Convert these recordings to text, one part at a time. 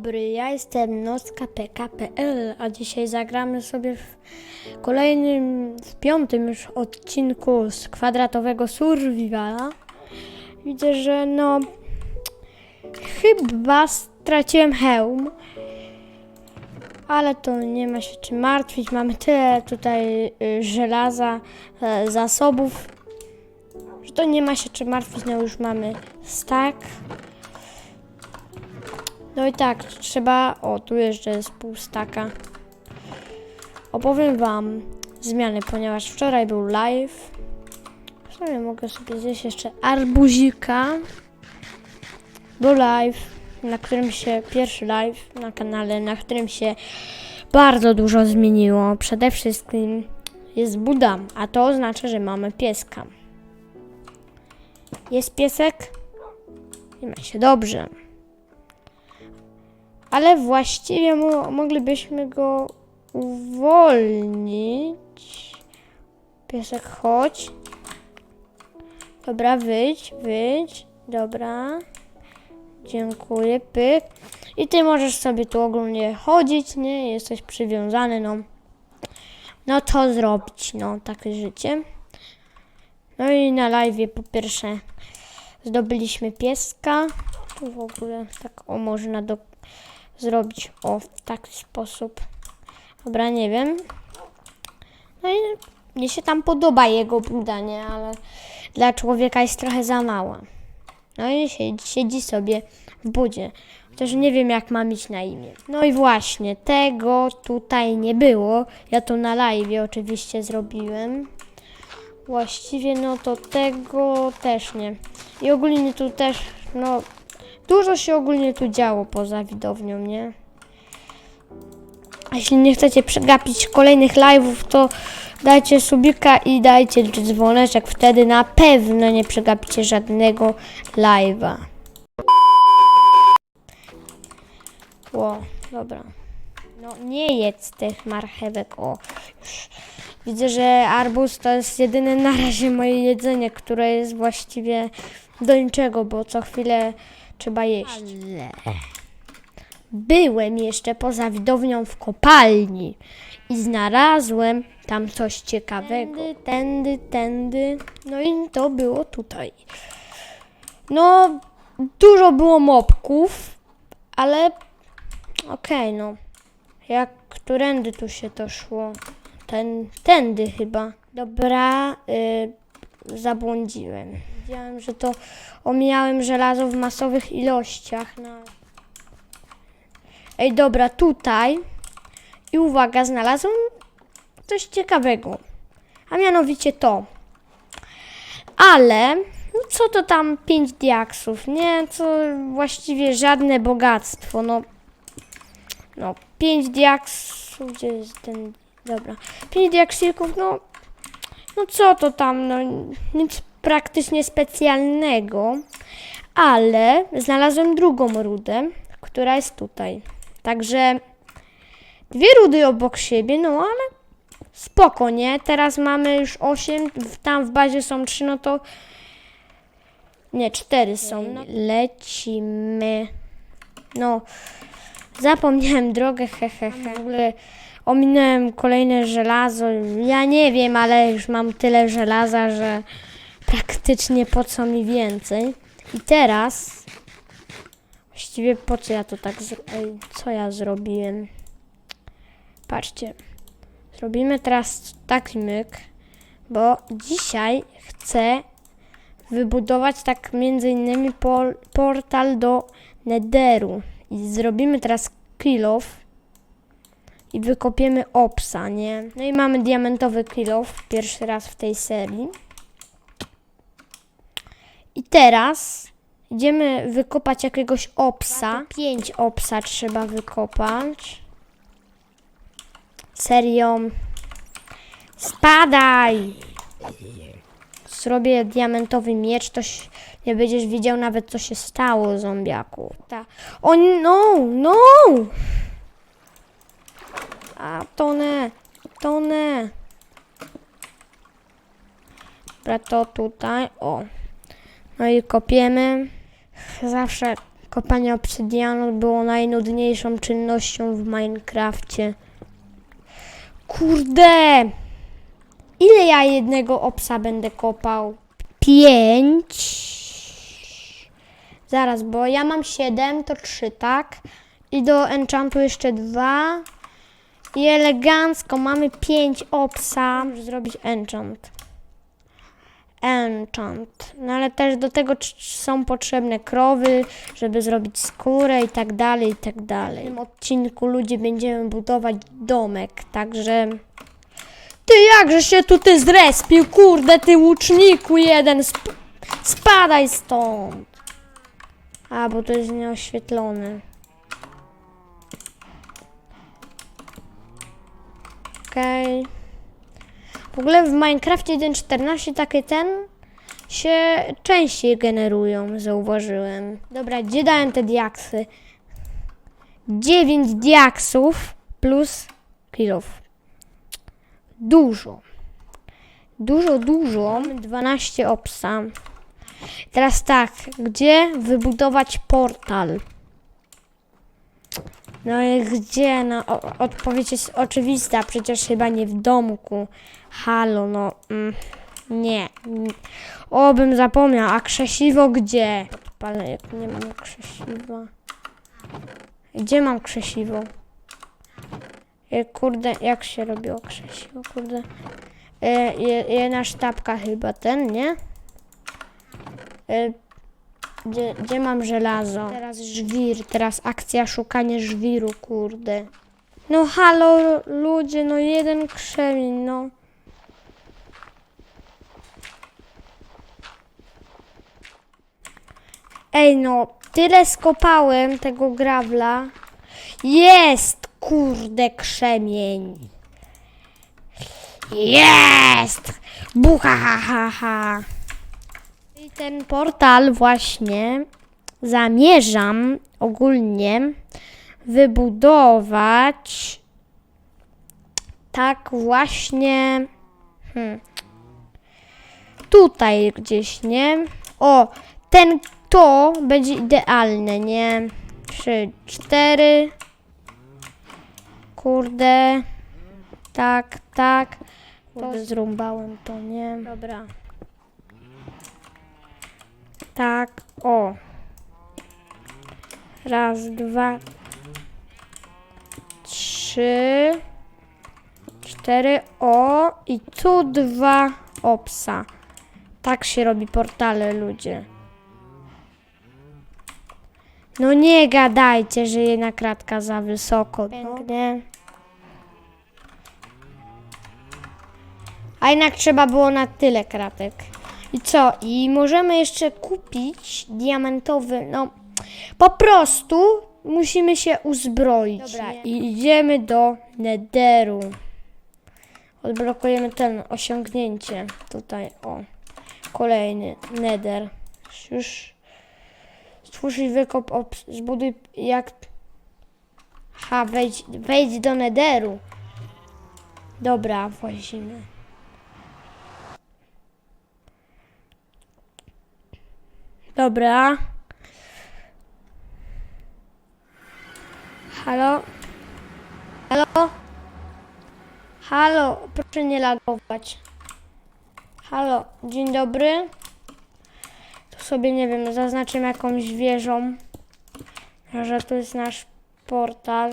dobry, ja jestem Nocka PKPL, a dzisiaj zagramy sobie w kolejnym, w piątym już odcinku z kwadratowego Survivala. Widzę, że no chyba straciłem hełm, ale to nie ma się czym martwić. Mamy tyle tutaj y, żelaza, e, zasobów, że to nie ma się czym martwić. No już mamy stack. No i tak, trzeba. O, tu jeszcze jest pół staka. Opowiem Wam zmiany, ponieważ wczoraj był live. W sumie mogę sobie zjeść jeszcze arbuzika. Był live, na którym się. Pierwszy live na kanale, na którym się bardzo dużo zmieniło. Przede wszystkim jest Buda, a to oznacza, że mamy pieska. Jest piesek? Nie ma się dobrze. Ale właściwie mo- moglibyśmy go uwolnić. Piesek, chodź. Dobra, wyjdź, wyjdź. Dobra. Dziękuję, pyk. I ty możesz sobie tu ogólnie chodzić, nie? Jesteś przywiązany, no. No to zrobić, no, takie życie. No i na live po pierwsze zdobyliśmy pieska. Tu w ogóle tak o można do zrobić o w taki sposób. Dobra, nie wiem. No i mnie się tam podoba jego budanie, ale dla człowieka jest trochę za mała. No i siedzi, siedzi sobie w budzie. Chociaż nie wiem, jak ma mieć na imię. No i właśnie, tego tutaj nie było. Ja to na live oczywiście zrobiłem. Właściwie, no to tego też nie. I ogólnie tu też, no, dużo się ogólnie tu działo poza widownią, nie? Jeśli nie chcecie przegapić kolejnych live'ów, to dajcie subika i dajcie dzwoneczek. Wtedy na pewno nie przegapicie żadnego live'a. Ło, dobra. No nie jedz tych marchewek, o. Widzę, że arbuz to jest jedyne na razie moje jedzenie, które jest właściwie do niczego, bo co chwilę trzeba jeść. Byłem jeszcze poza widownią w kopalni i znalazłem tam coś ciekawego. Tędy, tędy, tędy. No i to było tutaj. No, dużo było mopków, ale okej, no. Jak którędy tu się to szło? Ten, tędy chyba. Dobra, y, zabłądziłem. Widziałem, że to omijałem żelazo w masowych ilościach. No. Ej, dobra, tutaj. I uwaga, znalazłem coś ciekawego. A mianowicie to. Ale, no co to tam 5 diaksów, nie? Co właściwie żadne bogactwo, no. No, 5 diaksów, gdzie jest ten, dobra. 5 diaksików, no. No co to tam, no nic praktycznie specjalnego. Ale znalazłem drugą rudę, która jest tutaj. Także dwie rudy obok siebie, no ale spoko, nie? Teraz mamy już 8, tam w bazie są 3, no to nie, 4 są. No. Lecimy. No, zapomniałem drogę, hehehe. He, he. W ogóle ominąłem kolejne żelazo. Ja nie wiem, ale już mam tyle żelaza, że praktycznie po co mi więcej. I teraz Właściwie po co ja to tak co ja zrobiłem? Patrzcie. Zrobimy teraz taki myk, bo dzisiaj chcę wybudować tak między innymi por portal do Netheru. I zrobimy teraz kill off i wykopiemy opsa, nie? No i mamy diamentowy kill off, pierwszy raz w tej serii. I teraz Idziemy wykopać jakiegoś opsa. Pięć opsa trzeba wykopać. Serio. Spadaj! Zrobię diamentowy miecz, to nie będziesz widział nawet co się stało zombiaku. Ta. O no, no! A tonę, tonę. Dobra, to tutaj, o. No i kopiemy. Zawsze Kopanie obsydianu było najnudniejszą czynnością w Minecrafcie. Kurde! Ile ja jednego obsa będę kopał? Pięć. Zaraz, bo ja mam siedem, to trzy, tak? I do enchantu jeszcze dwa. I elegancko mamy pięć obsa. Muszę zrobić enchant. Enchant. No ale też do tego są potrzebne krowy, żeby zrobić skórę i tak dalej, i tak dalej. W tym odcinku ludzie będziemy budować domek, także... Ty jakże się tu ty zrespił, kurde, ty łuczniku jeden, sp spadaj stąd. A, bo to jest nieoświetlone. Okej. W ogóle w Minecrafcie 1.14 takie ten się częściej generują, zauważyłem. Dobra, gdzie dałem te diaksy? 9 diaksów plus kilów. Dużo. Dużo, dużo. Mamy 12 obsa. Teraz tak, gdzie wybudować portal? No i gdzie? No, o, odpowiedź jest oczywista, przecież chyba nie w domku. Halo, no. Mm, nie. Mm. O, bym zapomniał, a krzesiwo gdzie? Odpalę, jak nie mam krzesiwa. Gdzie mam krzesiwo? E, kurde, jak się robiło krzesiwo, kurde. E, je, jedna sztabka chyba, ten, nie? E, gdzie, gdzie mam żelazo? Teraz żwir, teraz akcja szukanie żwiru, kurde. No halo ludzie, no jeden krzemień, no. Ej no, tyle skopałem tego grawla. Jest, kurde, krzemień. Jest! Bucha, ha, ha, ha. I ten portal właśnie zamierzam ogólnie wybudować tak właśnie hmm, tutaj gdzieś, nie? O, ten to będzie idealne, nie? Trzy, cztery. Kurde. Tak, tak. Kurde, zrąbałem to, nie? Dobra. Tak, o. Raz, dwa, trzy, cztery, o. I tu dwa opsa. Tak się robi portale, ludzie. No nie gadajcie, że jedna kratka za wysoko. Pięknie. A jednak trzeba było na tyle kratek. I co? I możemy jeszcze kupić diamentowy, no po prostu musimy się uzbroić. Dobra, i idziemy do Netheru. Odblokujemy ten osiągnięcie. Tutaj, o. Kolejny Nether. Już stwórz i wykop, zbuduj jak... Ha, wejdź, wejdź do Netheru. Dobra, włazimy. Dobra. Halo? Halo? Halo, proszę nie lagować. Halo, dzień dobry. Tu sobie, nie wiem, zaznaczymy jakąś wieżą, że to jest nasz portal.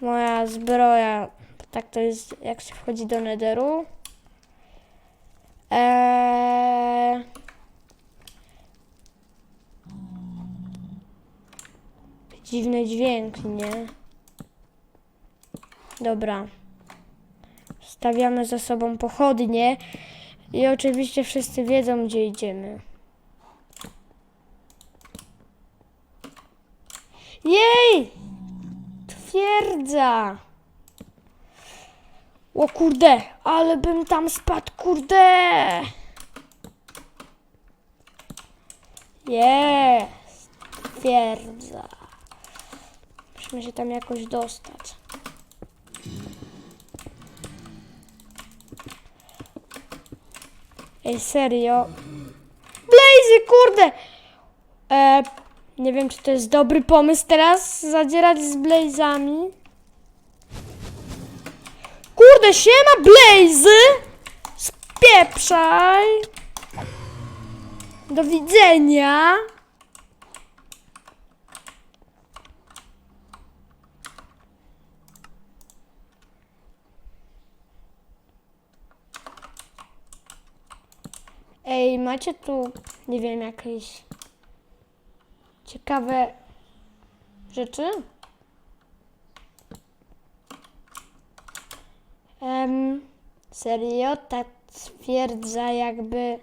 Moja zbroja, tak to jest, jak się wchodzi do Netheru. Eee... Dziwny dźwięk, nie? Dobra. Stawiamy za sobą pochodnie i oczywiście wszyscy wiedzą, gdzie idziemy. Jej! Twierdza! O kurde, ale bym tam spadł, kurde! Jest! Twierdza. Musimy się tam jakoś dostać. Ej, serio? Blazy, kurde! E, Nie wiem, czy to jest dobry pomysł teraz zadzierać z Blazami. Kurde, siema Blazy! Spieprzaj! Do widzenia! Ej, macie tu, nie wiem, jakieś ciekawe rzeczy? Em, serio? Ta twierdza jakby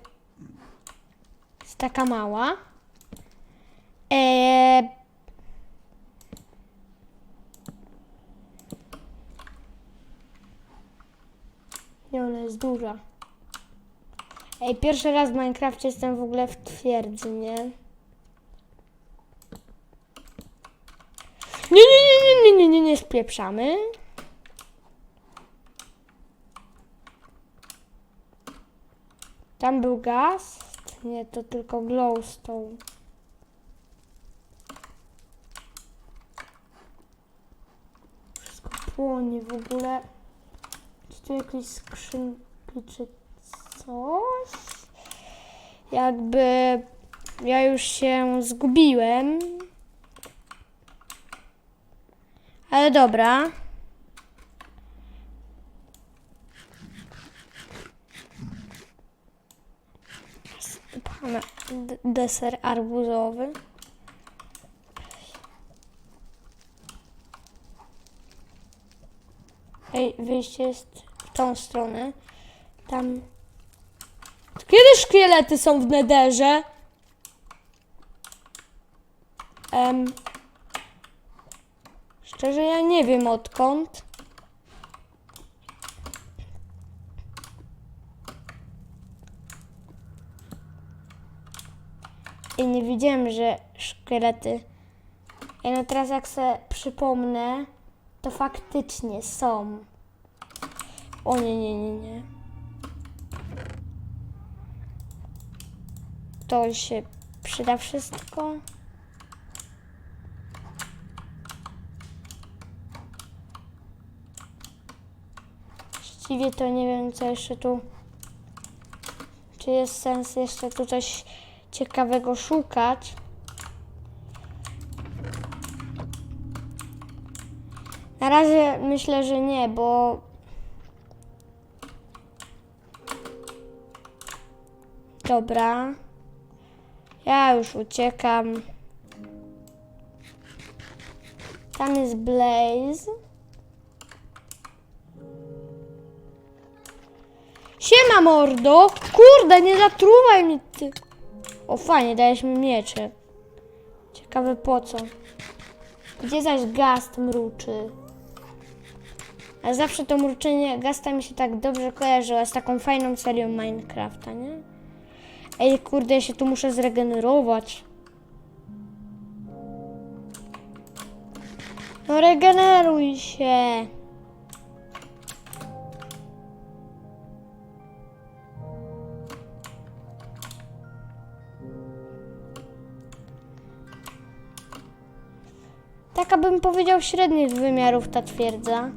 jest taka mała. Eee, nie, ona jest duża. Ej, pierwszy raz w Minecrafcie jestem w ogóle w twierdzy, nie? Nie, nie, nie, nie, nie, nie, nie, nie spieprzamy. Tam był gaz? Nie, to tylko glowstone. Wszystko płonie w ogóle. Czy tu jakieś skrzynki, czy coś? Jakby ja już się zgubiłem. Ale dobra. Pana deser arbuzowy. Ej, wyjście jest w tą stronę. Tam. Kiedy szkielety są w nederze? Szczerze, ja nie wiem odkąd. I nie widziałem, że szkielety. I no teraz jak sobie przypomnę, to faktycznie są. O nie, nie, nie, nie. To się przyda wszystko. Właściwie to nie wiem, co jeszcze tu. Czy jest sens jeszcze tu coś ciekawego szukać? Na razie myślę, że nie, bo. Dobra. Ja już uciekam. Tam jest Blaze. Siema mordo! Kurde, nie zatruwaj mi ty. O fajnie, dajesz mi miecze. Ciekawe po co. Gdzie zaś gast mruczy? A zawsze to mruczenie gasta mi się tak dobrze kojarzyło z taką fajną serią Minecrafta, nie? Ej, kurde, ja się tu muszę zregenerować. No regeneruj się. Taka bym powiedział średnich wymiarów ta twierdza.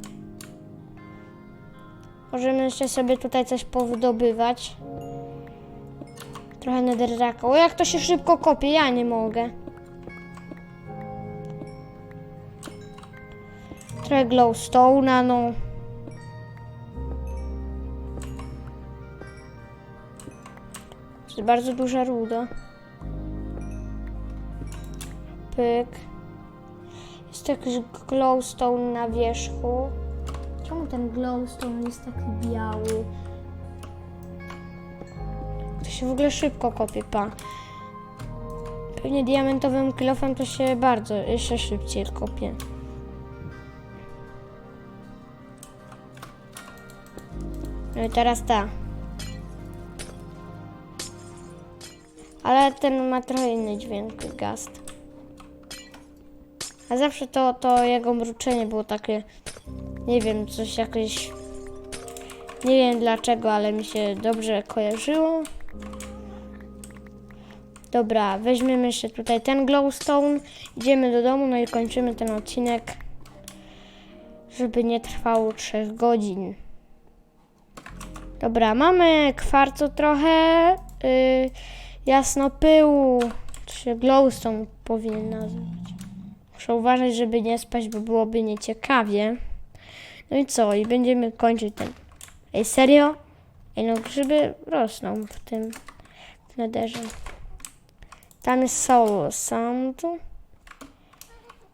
Możemy jeszcze sobie tutaj coś powydobywać. Trochę netherracka. O, jak to się szybko kopie, ja nie mogę. Trochę glowstone'a, no. To jest bardzo duża ruda. Pyk. Jest jakiś glowstone na wierzchu. Czemu ten glowstone jest taki biały? To się w ogóle szybko kopie, pa. Pewnie diamentowym kilofem to się bardzo, jeszcze szybciej kopie. No i teraz ta. Ale ten ma trochę inny dźwięk, gast. A zawsze to, to jego mruczenie było takie, nie wiem, coś jakieś, nie wiem dlaczego, ale mi się dobrze kojarzyło. Dobra, weźmiemy jeszcze tutaj ten glowstone, idziemy do domu, no i kończymy ten odcinek, żeby nie trwało 3 godzin. Dobra, mamy kwarcu trochę, yy, jasno pyłu, to się glowstone powinien nazwać. Muszę uważać, żeby nie spać, bo byłoby nieciekawie. No i co? I będziemy kończyć ten. Ej, serio? Ej, no grzyby rosną w tym nederze. Tam jest soul sand.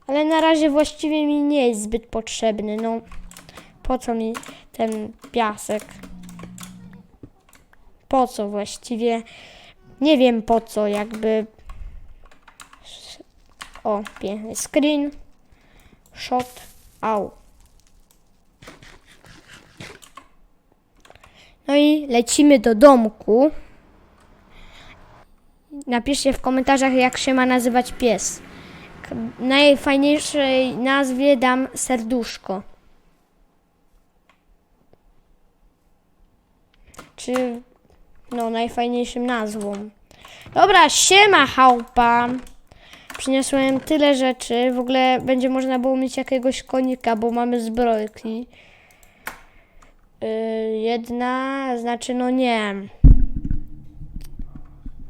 Ale na razie właściwie mi nie jest zbyt potrzebny. No, po co mi ten piasek? Po co właściwie? Nie wiem po co, jakby. O, piękny screen. Shot. Au. No i lecimy do domku. Napiszcie w komentarzach, jak się ma nazywać pies. Najfajniejszej nazwie dam serduszko. Czy no najfajniejszym nazwą. Dobra, siema chałupa. Przyniosłem tyle rzeczy. W ogóle będzie można było mieć jakiegoś konika, bo mamy zbrojki. Yy, jedna, znaczy no nie.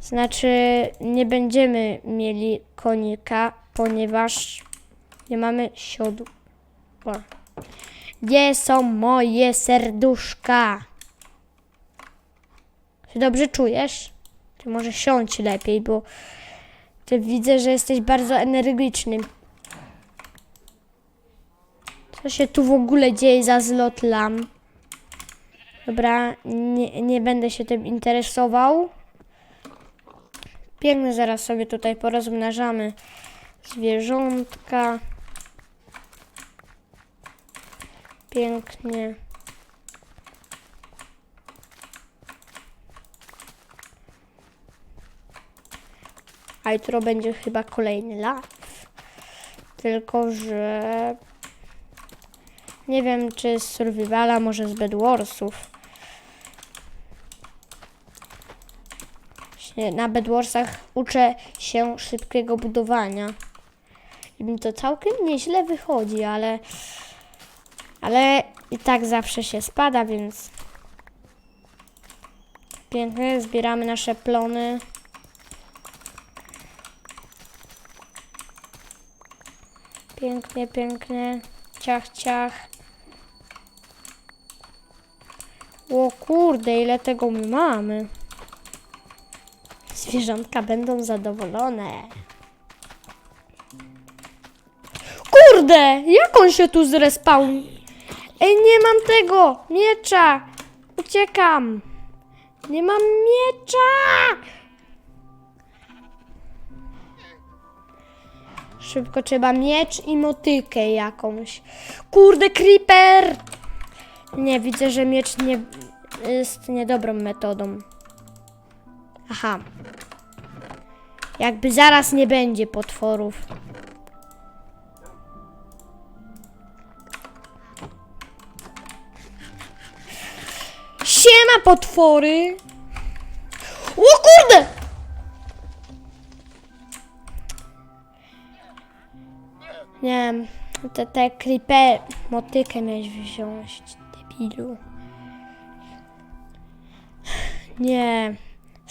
Znaczy nie będziemy mieli konika, ponieważ nie mamy siodła. Gdzie są moje serduszka? Czy dobrze czujesz? Ty może siądź lepiej, bo ty widzę, że jesteś bardzo energiczny. Co się tu w ogóle dzieje za zlot lam? Dobra, nie, nie będę się tym interesował. Pięknie, zaraz sobie tutaj porozmnażamy zwierzątka. Pięknie. A jutro będzie chyba kolejny live. Tylko, że nie wiem, czy z Survivala, może z Bedwarsów. Na Bedwarsach uczę się szybkiego budowania. I mi to całkiem nieźle wychodzi, ale... Ale i tak zawsze się spada, więc... Pięknie, zbieramy nasze plony. Pięknie, pięknie. Ciach, ciach. O kurde, ile tego my mamy. Zwierzątka będą zadowolone. Kurde, jak on się tu zrespał? Ej, nie mam tego miecza. Uciekam. Nie mam miecza. Szybko trzeba miecz i motykę jakąś. Kurde, creeper! Nie, widzę, że miecz nie jest niedobrą metodą. Aha. Jakby zaraz nie będzie potworów. Siema potwory! O kurde! Nie wiem, te, te creeper, motykę miałeś wziąć, debilu. Nie,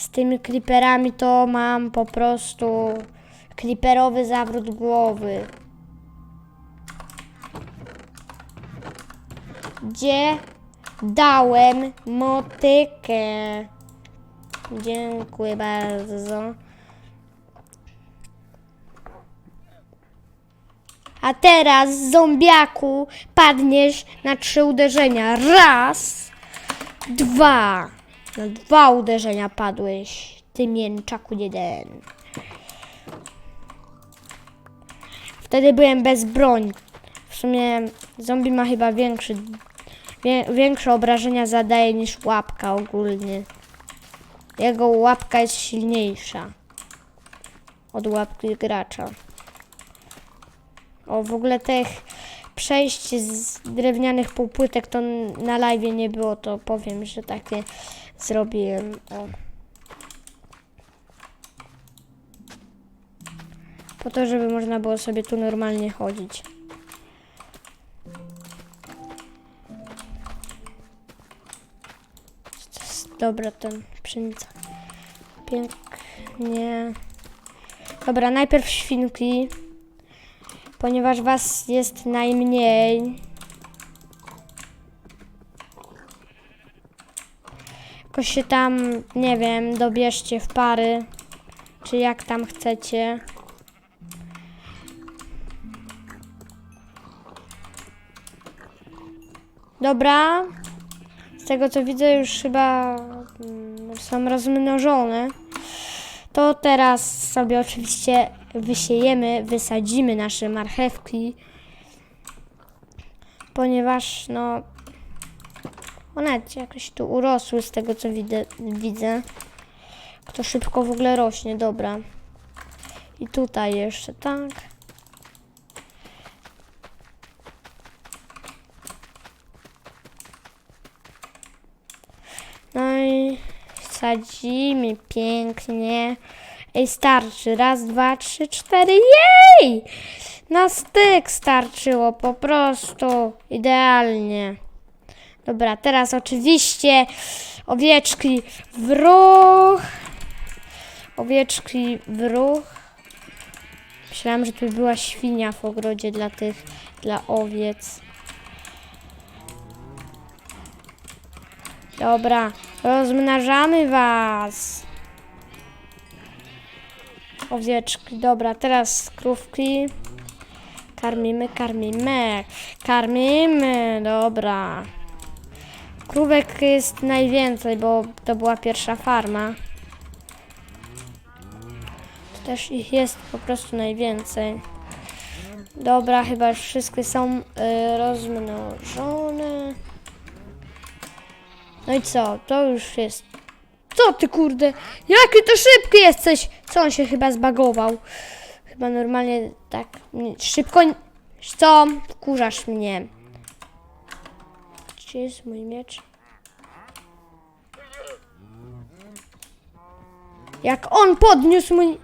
z tymi creeperami to mam po prostu creeperowy zawrót głowy. Gdzie dałem motykę? Dziękuję bardzo. A teraz, zombiaku, padniesz na trzy uderzenia. Raz, dwa. Na dwa uderzenia padłeś, ty mięczaku jeden. Wtedy byłem bez broni. W sumie zombie ma chyba większy, wie, większe obrażenia zadaje niż łapka ogólnie. Jego łapka jest silniejsza od łapki gracza. O, w ogóle tych przejść z drewnianych półpłytek to na live nie było, to powiem, że takie zrobiłem. O. Po to, żeby można było sobie tu normalnie chodzić. Dobra ten pszenica. Pięknie. Dobra, najpierw świnki. Ponieważ was jest najmniej. Jakoś się tam, nie wiem, dobierzcie w pary. Czy jak tam chcecie. Dobra. Z tego co widzę już chyba mm, są rozmnożone. To teraz sobie oczywiście wysiejemy, wysadzimy nasze marchewki. Ponieważ no one jakoś tu urosły z tego co widzę, widzę. To szybko w ogóle rośnie, dobra. I tutaj jeszcze, tak. No i sadzimy pięknie. Ej, starczy. Raz, dwa, trzy, cztery. Jej! Na styk starczyło, po prostu. Idealnie. Dobra, teraz oczywiście owieczki w ruch. Owieczki w ruch. Myślałam, że tu była świnia w ogrodzie dla tych, dla owiec. Dobra, rozmnażamy was. Owieczki, dobra, teraz krówki. Karmimy, karmimy, karmimy, dobra. Krówek jest najwięcej, bo to była pierwsza farma. To też ich jest po prostu najwięcej. Dobra, chyba już wszystkie są y, rozmnożone. No i co? To już jest. Co ty kurde? Jaki to szybki jesteś! Co on się chyba zbagował? Chyba normalnie tak szybko. Co? Wkurzasz mnie. Gdzie jest mój miecz? Jak on podniósł mój.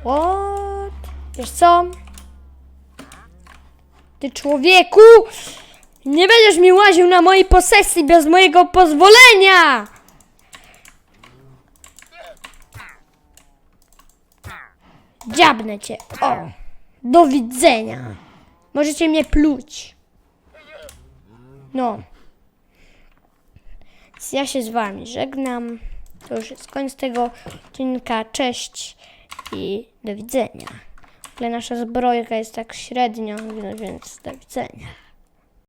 What? Wiesz co? Ty człowieku! Nie będziesz mi łaził na mojej posesji bez mojego pozwolenia! Dziabnę cię. O! Do widzenia. Możecie mnie pluć. No. Więc ja się z wami żegnam. To już jest koniec tego odcinka. Cześć i do widzenia. Ale nasza zbrojka jest tak średnio, więc do widzenia.